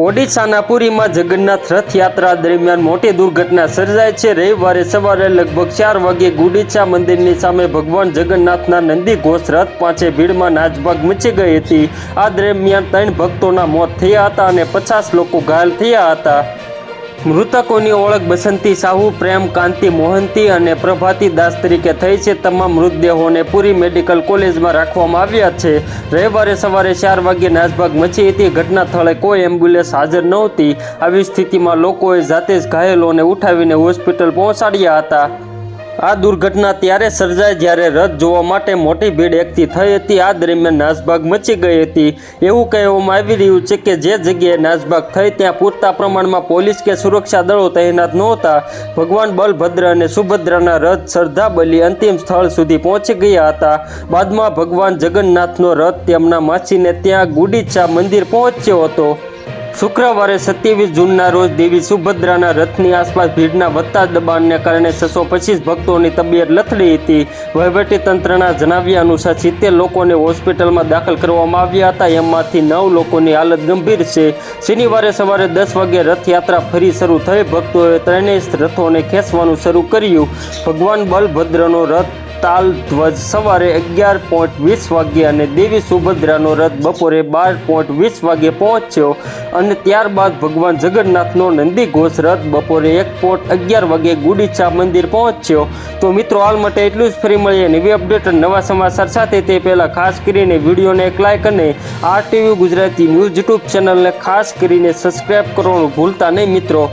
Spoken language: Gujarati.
ઓડિશાના પુરીમાં જગન્નાથ રથયાત્રા દરમિયાન મોટી દુર્ઘટના સર્જાય છે. રવિવારે સવારે લગભગ ચાર વાગ્યે ગુડીચા મંદિરની સામે ભગવાન જગન્નાથના નંદી ઘોષ રથ પાસે ભીડમાં નાચભાગ મચી ગઈ હતી. આ દરમિયાન ત્રણ ભક્તોના મોત થયા હતા અને પચાસ લોકો ઘાયલ થયા હતા. મૃતકોની ઓળખ બસંતી સાહુ, પ્રેમ, કાંતિ, મોહંતી અને પ્રભાતી દાસ તરીકે થઈ છે. તમામ મૃતદેહોને પૂરી મેડિકલ કોલેજમાં રાખવામાં આવ્યા છે. રવિવારે સવારે ચાર વાગ્યે નાસભાગ મચી હતી. ઘટના સ્થળે કોઈ એમ્બ્યુલન્સ હાજર નહોતી. આવી સ્થિતિમાં લોકોએ જાતે જ ઘાયલોને ઉઠાવીને હોસ્પિટલ પહોંચાડ્યા હતા. આ દુર્ઘટના ત્યારે સર્જાઈ જ્યારે રથ જોવા માટે મોટી ભીડ એકઠી થઈ હતી. આ દરમિયાન નાસભાગ મચી ગઈ હતી. એવું કહેવામાં આવી રહ્યું છે કે જે જગ્યાએ નાસભાગ થઈ ત્યાં પૂરતા પ્રમાણમાં પોલીસ કે સુરક્ષા દળો તૈનાત નહોતા. ભગવાન બલભદ્ર અને સુભદ્રાના રથ શ્રદ્ધાબલી અંતિમ સ્થળ સુધી પહોંચી ગયા હતા. બાદમાં ભગવાન જગન્નાથનો રથ તેમના માછીને ત્યાં ગુડીચા મંદિર પહોંચ્યો હતો. શુક્રવારે સત્યાવીસ જૂનના રોજ દેવી સુભદ્રાના રથની આસપાસ ભીડના વધતા દબાણને કારણે છસો પચીસ ભક્તોની તબિયત લથડી હતી. વહીવટીતંત્રના જણાવ્યા અનુસાર સિત્તેર લોકોને હોસ્પિટલમાં દાખલ કરવામાં આવ્યા હતા. એમાંથી નવ લોકોની હાલત ગંભીર છે. શનિવારે સવારે દસ વાગે રથયાત્રા ફરી શરૂ થઈ. ભક્તોએ ત્રણેય રથોને ખેંચવાનું શરૂ કર્યું. ભગવાન બલભદ્રનો રથ તાલ ધ્વજ સવારે અગિયાર પોઈન્ટ વીસ વાગ્યે અને દેવી સુભદ્રાનો રથ બપોરે બાર પોઈન્ટ વીસ વાગ્યે પહોંચ્યો અને ત્યારબાદ ભગવાન જગન્નાથનો નંદી ઘોષ રથ બપોરે એક પોઈન્ટ અગિયાર વાગ્યે ગુડીચા મંદિર પહોંચ્યો. તો મિત્રો, હાલ માટે એટલું જ ફરી મળીએ નવી અપડેટ નવા સમાચાર સાથે તે પહેલાં ખાસ કરીને વિડીયોને એક લાઇક અને R TV Gujarati news YouTube ચેનલને ખાસ કરીને સબસ્ક્રાઈબ કરવાનું ભૂલતા નહીં મિત્રો.